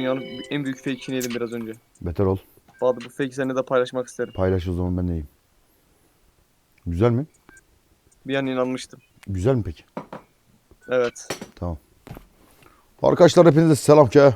dünyanın en büyük fake'ini yedim biraz önce. Beter ol. Bahadır bu fake'i seninle de paylaşmak isterim. Paylaş o zaman ben de yiyeyim. Güzel mi? Bir an inanmıştım. Güzel mi peki? Evet. Tamam. Arkadaşlar hepinize selam ki.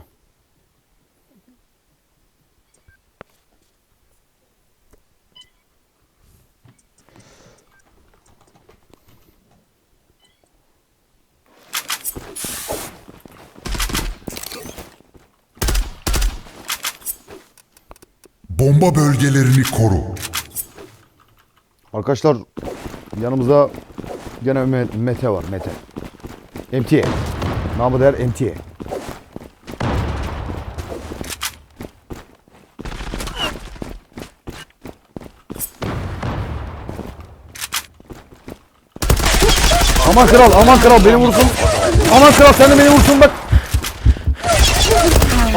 Bomba bölgelerini koru. Arkadaşlar yanımızda gene Me- Mete var Mete. MT. Namı değer MT. Aman kral aman kral beni vursun. Aman kral sen de beni vursun bak.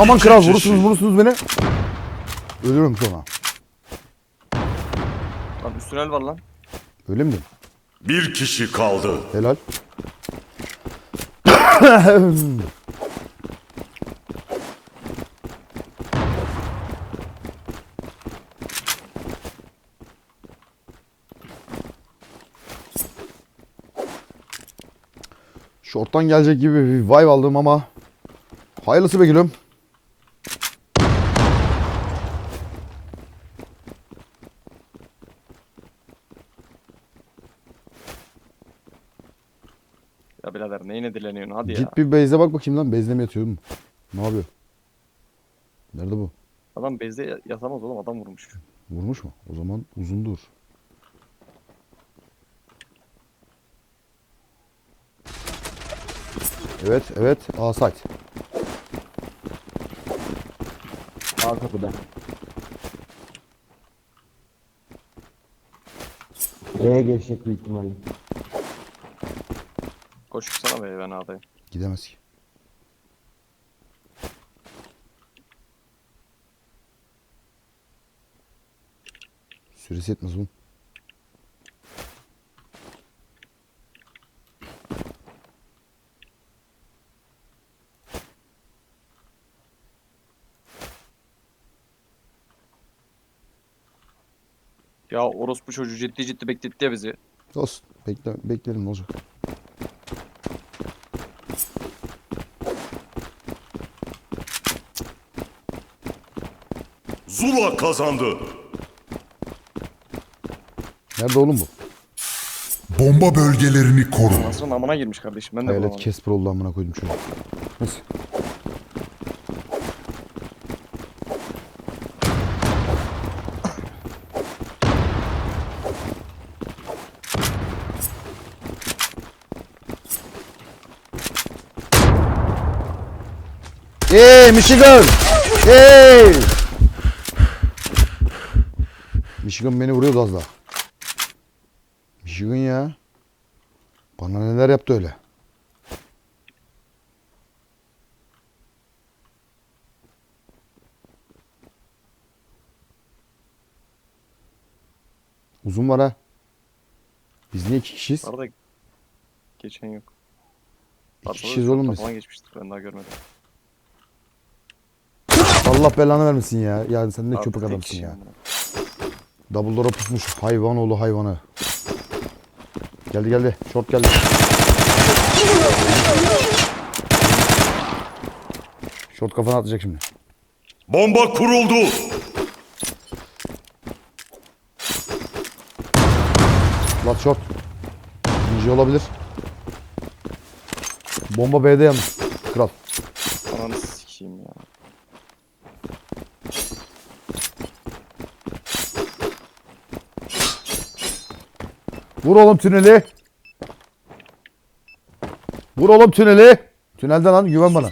Aman kral vurursunuz vurursunuz beni. Ölürüm sonra. Lan üstüne el var lan. Öyle mi? Bir kişi kaldı. Helal. Şorttan gelecek gibi bir vibe aldım ama hayırlısı be gülüm. Ya birader neyine dileniyorsun hadi ya. Git bir base'e bak bakayım lan. Base'de mi yatıyor mu? Ne yapıyor? Nerede bu? Adam bezde ya- yatamaz oğlum adam vurmuş. Vurmuş mu? O zaman uzundur. Evet, evet. A site. Sağ kapıda. B'ye geçecek büyük ihtimalle. Koşursana be ben adayım. Gidemez ki. Süresi yetmez bunun. Ya orospu çocuğu ciddi ciddi bekletti ya bizi. Olsun. Bekle, beklerim ne olacak. Zula kazandı. Nerede oğlum bu? Bomba bölgelerini koru. Nasrın amına girmiş kardeşim ben de Hayalet bulamadım. Casper oldu amına koydum çocuğu. Neyse. Hey Michigan! Hey! Michigan beni vuruyordu az daha. Michigan ya. Bana neler yaptı öyle. Uzun var ha. Biz niye iki kişiyiz? Arada geçen yok. İki kişiyiz oğlum biz. Falan geçmiştik ben daha görmedim. Allah belanı vermesin ya. Ya sen ne köpek adamsın ya. amına. Double door'a pusmuş hayvan oğlu hayvanı. Geldi geldi. Short geldi. Short kafana atacak şimdi. Bomba kuruldu. Lat short. Ninja olabilir. Bomba B'de yalnız. Kral. Ananı sikeyim ya. Vur oğlum tüneli. Vur oğlum tüneli. Tünelden lan güven bana.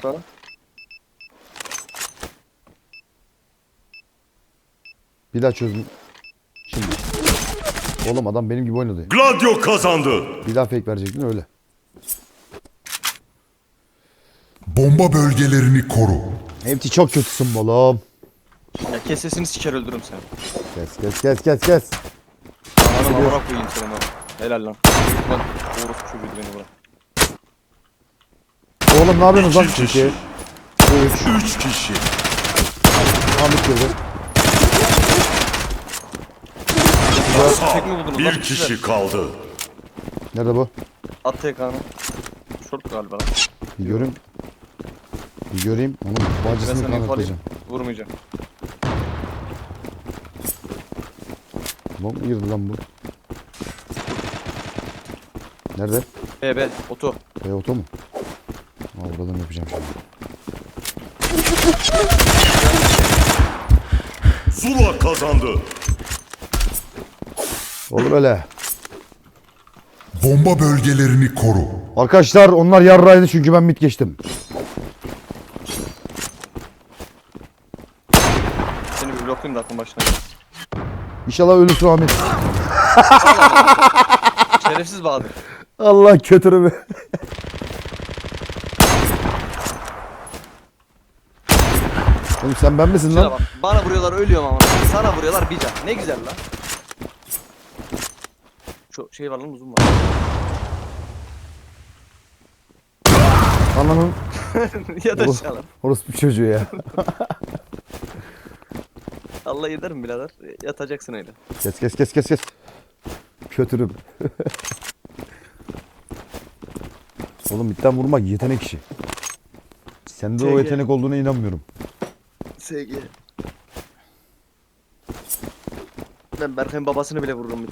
Bir daha çözüm. Şimdi. Oğlum adam benim gibi oynadı. Gladio kazandı. Bir daha fake verecektin öyle. Bomba bölgelerini koru. Hepsi çok kötüsün oğlum. Ya kes sesini siker öldürürüm seni. Kes kes kes kes kes. Ananı amına koyayım seni bana. Helal lan. Bak orospu çocuğuydu beni bırak. Oğlum ne yapıyorsunuz lan İki kişi. 3. Üç kişi. Ahmet girdi. Tek mi buldunuz lan? Bir kişi kaldı. Nerede bu? At TK'nı. Short galiba lan. Bir göreyim. Bir göreyim. Onun Ben bacısını seni kanatlayacağım. yukarılayım. Vurmayacağım. Bomba mı girdi lan bu? Nerede? B B. Oto. E oto mu? Aa, buradan yapacağım şimdi. Zula kazandı. Olur öyle. Bomba bölgelerini koru. Arkadaşlar onlar yarraydı çünkü ben mid geçtim. Seni bir bloklayayım da aklın başına. İnşallah ölürsün Ahmet. Şerefsiz Bahadır. Allah kötürümü. Oğlum sen ben misin Şuna lan? bak. Bana vuruyorlar ölüyorum ama. Sana vuruyorlar bir can. Ne güzel lan. Şu şey var lan uzun var. Ananın ya da Oğlum. çalar. orospu çocuğu ya. Allah yederim birader. Yatacaksın öyle. Kes kes kes kes kes. Kötürüm. Oğlum bitten vurmak yetenek işi. Sende o yetenek olduğuna inanmıyorum. SG. Ben Berkay'ın babasını bile vururum.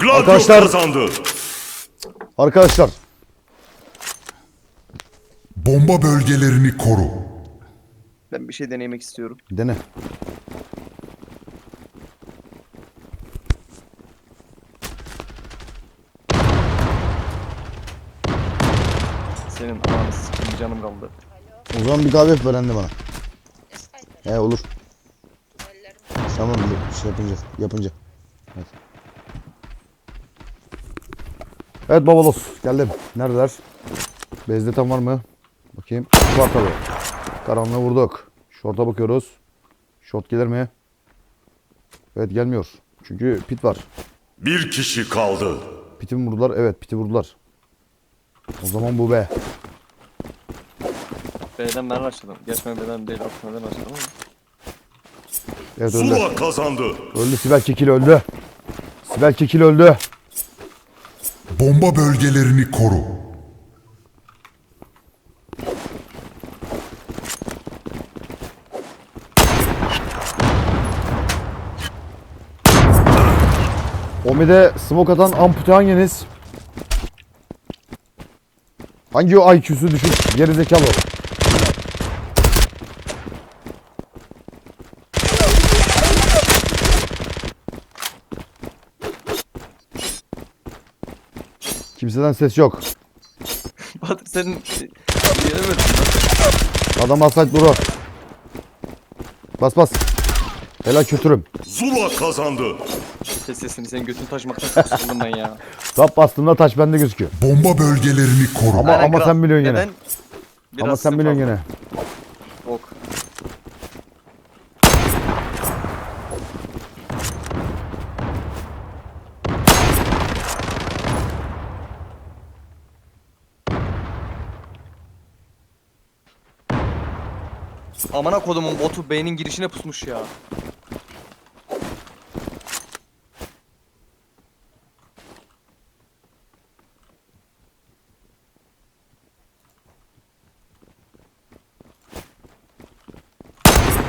Gladio Arkadaşlar- kazandı. Arkadaşlar Bomba bölgelerini koru. Ben bir şey denemek istiyorum. dene. Senin ananı sikeyim canım kaldı. O zaman bir kahve yap veren de bana. He olur. Tamam bir şey yapınca. Yapınca. Evet. Evet babalos geldim. Neredeler? Bezde tam var mı? Bakayım. Var tabii. Karanlığı vurduk. Şorta bakıyoruz. Şort gelir mi? Evet gelmiyor. Çünkü pit var. Bir kişi kaldı. Piti mi vurdular? Evet piti vurdular. O zaman bu be. B'den ben başladım. Geçme B'den değil aslında ben başladım ama. Evet öldü. Zula kazandı. Öldü Sibel Kekil öldü. Sibel Kekil öldü. Bomba bölgelerini koru. Omi'de smoke atan ampute hanginiz? Hangi o IQ'su düşük geri zekalı? Kimseden ses yok. Bahadır senin lan. Adam asayt durur. Bas bas. Helal kötürüm. Zula kazandı. Kes sesini senin götünü taşımaktan çok sıkıldım ben ya. Tap bastığımda taş bende gözüküyor. Bomba bölgelerini koru. Ama Aynen ama kral. sen biliyorsun gene. Neden? Ama Biraz sen biliyorsun fazla. Amına kodumun botu beynin girişine pusmuş ya.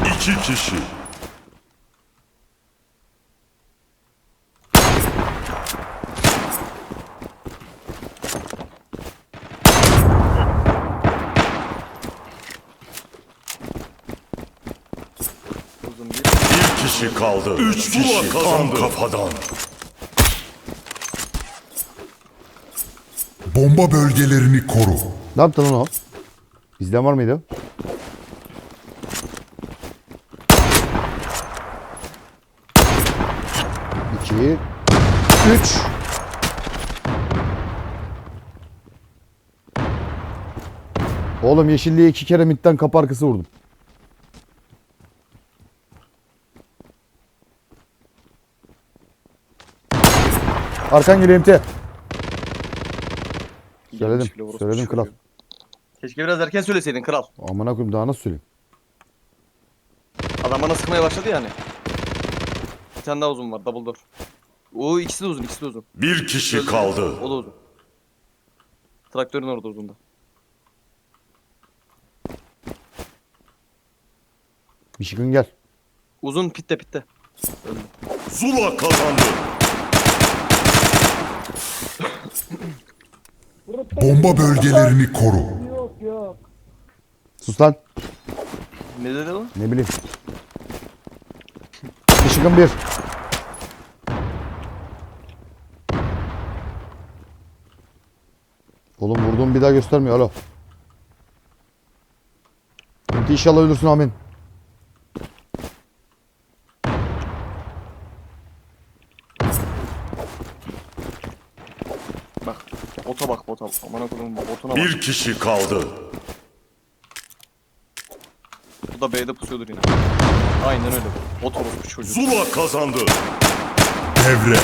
İki kişi. Uzun bir. Bir kişi kaldı. Üç kişi kazandı. kafadan. Bomba bölgelerini koru. Ne yaptın lan o? Bizden var mıydı? İki. Üç. Oğlum yeşilliğe iki kere midden kapı arkası vurdum. Arkan geliyor MT. Söyledim, bile orospu söyledim kral. çocuğu. Keşke biraz erken söyleseydin kral. Amına koyayım daha nasıl söyleyeyim? Adam bana sıkmaya başladı yani. Bir tane daha uzun var double door. O ikisi de uzun ikisi de uzun. Bir kişi kaldı. O da uzun. Traktörün orada uzun da. Michigan gel. Uzun pitte pitte. Zula kazandı. Bomba bölgelerini koru. Sus lan. Ne dedi o? Ne bileyim. Michigan 1. Oğlum vurduğum bir daha göstermiyor alo. İnşallah ölürsün amin. Bak. Bota. Aman okudum botuna bak. Bir kişi kaldı. Bu da B'de pusuyordur yine. Aynen öyle. Bot orospu çocuğu. Zula kazandı. Devre.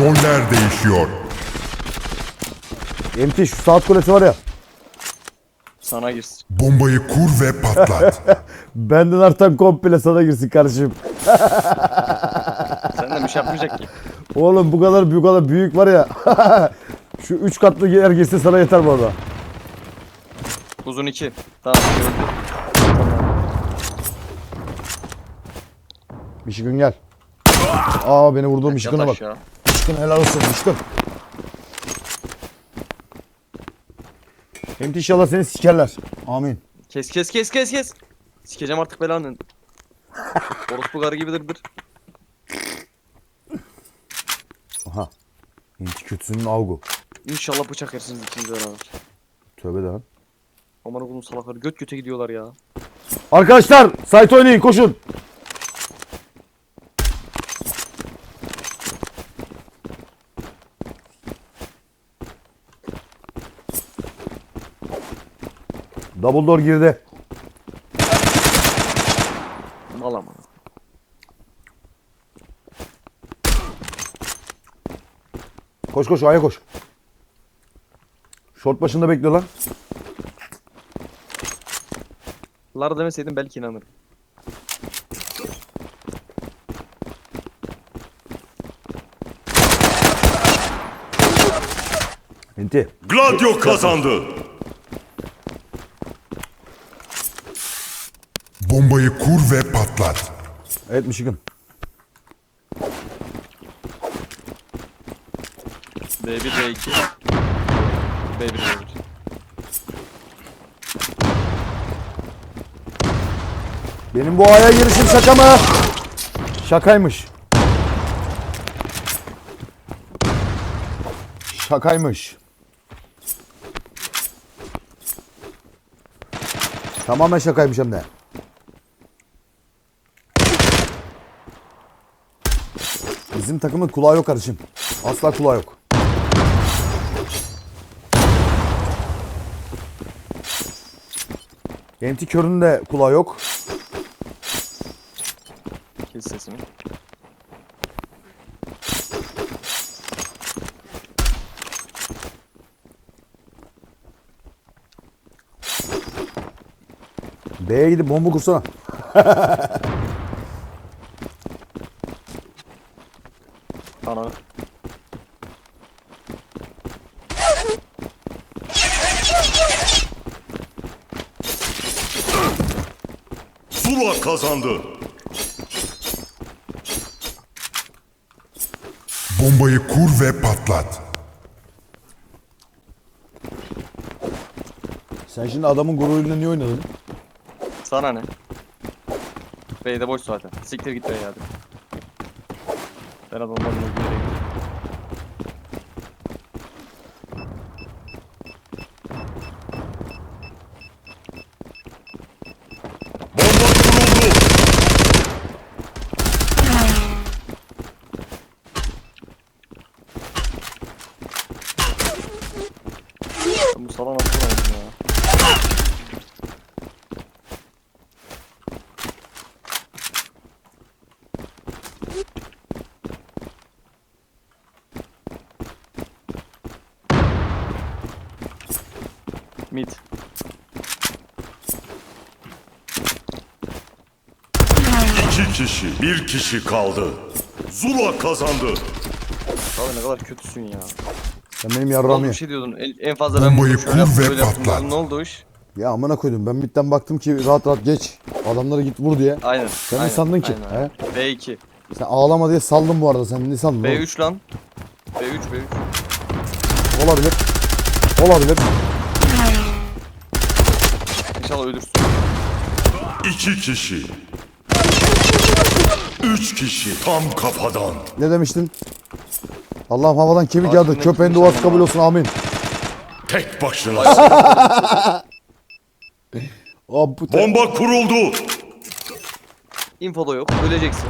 Roller değişiyor. Enti şu saat kulesi var ya. Sana girsin. Bombayı kur ve patlat. Benden artan komple sana girsin kardeşim. Senden bir şey yapmayacak ki. Oğlum bu kadar bu kadar büyük var ya. şu 3 katlı yer girse sana yeter bu arada. Uzun 2. Tamam. Michigan gel. Aa beni vurdu Yat bak. aşağı. Michigan helal olsun Michigan. Hem inşallah seni sikerler. Amin. Kes kes kes kes kes. Sikeceğim artık belanı. Orospu karı gibidir. Aha. Inti kötüsünün avgu. İnşallah bıçak yersiniz ikiniz beraber. Tövbe de lan. Aman okudum salakları göt göte gidiyorlar ya. Arkadaşlar site oynayın koşun. Double door girdi. Mal ama. Koş koş aya koş. Short başında bekliyor lan. Lara demeseydim belki inanırım. Enti. Gladio kazandı. Bombayı kur ve patlat. Evet Michigan. B1 B2. B1 B1. Benim bu aya girişim şaka mı? Şakaymış. Şakaymış. Tamamen şakaymış hem de. Bizim takımın kulağı yok kardeşim. Asla kulağı yok. Enti körünün de kulağı yok. Kes sesini. B'ye gidip bomba kursana. kazandı. Bombayı kur ve patlat. Sen şimdi adamın gururuyla niye oynadın? Sana ne? B'de boş zaten. Siktir git B'ye hadi. Ben adamların öldüğü yere gidiyorum. Bomba kuruldu. Ben bu salon nasıl oynadım ya? Mid. İki kişi. Bir kişi kaldı. Zula kazandı. Abi ne kadar kötüsün ya. Sen benim Oğlum yarrağımı bir şey diyordun. En, en fazla ben Bombayı bunu şöyle kur yaptım, ve böyle yaptım patlat. diyordun. Ne oldu o iş? Ya amına koydum. Ben midden baktım ki rahat rahat geç. Adamlara git vur diye. Aynen. Sen ne aynen, sandın ki, aynen, aynen. B2. Sen ağlama diye saldım bu arada. Sen ne sandın? oğlum? B3 lan. B3 B3. Olabilir. Olabilir. İnşallah ölürsün. İki kişi. Üç kişi. Tam kafadan. Ne demiştin? Allah'ım havadan kemik yağdı. Köpeğin duası kabul olsun amin. Tek başına. Abi, bu te- Bomba kuruldu. Info da yok. Öleceksin.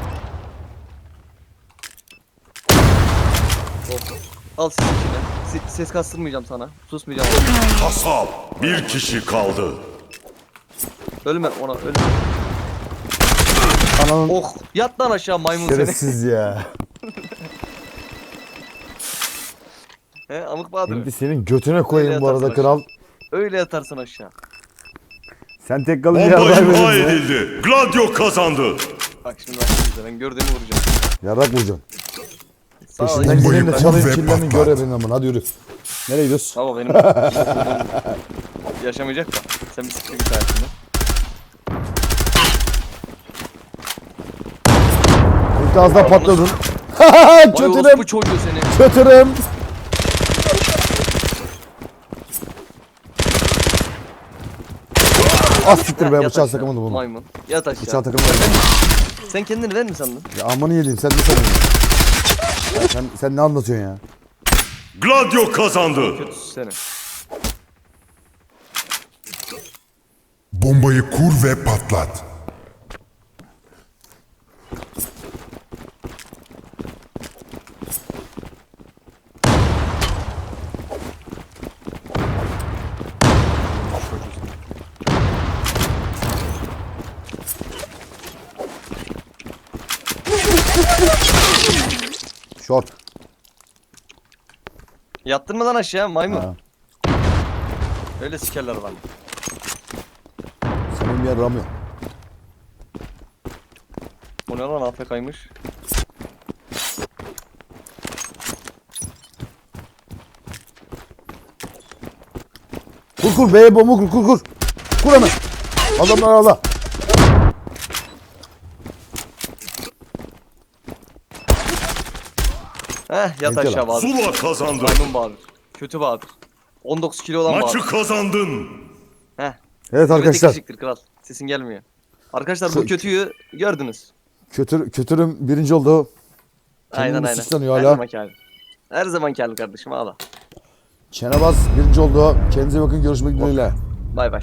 Al ses içine. Se- ses kastırmayacağım sana. Susmayacağım. Kasap. Bir kişi kaldı. Ölme ona ölme. Ananın Oh yat lan aşağı maymun seni. şerefsiz ya. He amık Bahadır. Şimdi senin götüne koyayım bu arada kral. Öyle yatarsın aşağı. Sen tek kalınca Bomba yarrak imha edildi. Gladio kazandı. Bak şimdi bak şimdi ben gördüğümü vuracağım. Yarrak vuracaksın. Peşinden Bombayı gidelim de çalayım patlat. gör benim Hadi yürü. Nereye gidiyoruz? Tamam benim. Yaşamayacak da. Sen bir siktir git hayatında. İlk ağızdan patladın. Vay Kötürüm. orospu çocuğu seni. Kötürüm. Az siktir be Yat bıçağı aşağı, takamadı bunu. Maymun. Yat aşağı. Bıçağı takamadı. Sen kendini ver mi sandın? Ya amanı yediğim sen ne sanıyorsun? Sen, sen ne anlatıyorsun ya? Gladio kazandı. Kötüsü seni. Bombayı kur ve patlat. Short. Yattın mı lan aşağı maymun? Ha. Öyle sikerler lan. Senin yer ramıyor. O ne lan AFK'ymış? Kur kur B'ye bomba kur kur kur. Kur hemen. Adamlar ağla. Heh yat aşağı lan. Bahadır. Zula kazandı. Maymun Bahadır. Kötü Bahadır. 19 kilo olan Maçı Bahadır. kazandın. Heh. Evet arkadaşlar. Arkadaşlar. kral. Sesin gelmiyor. Arkadaşlar bu Şu- kötüyü gördünüz. Kötür, kötürüm birinci oldu. Aynen Kendini aynen. suçlanıyor Her hala. zamanki hali. Her zamanki hali kardeşim ağla. Çenebaz birinci oldu. Kendinize bakın görüşmek dileğiyle. Bay bay.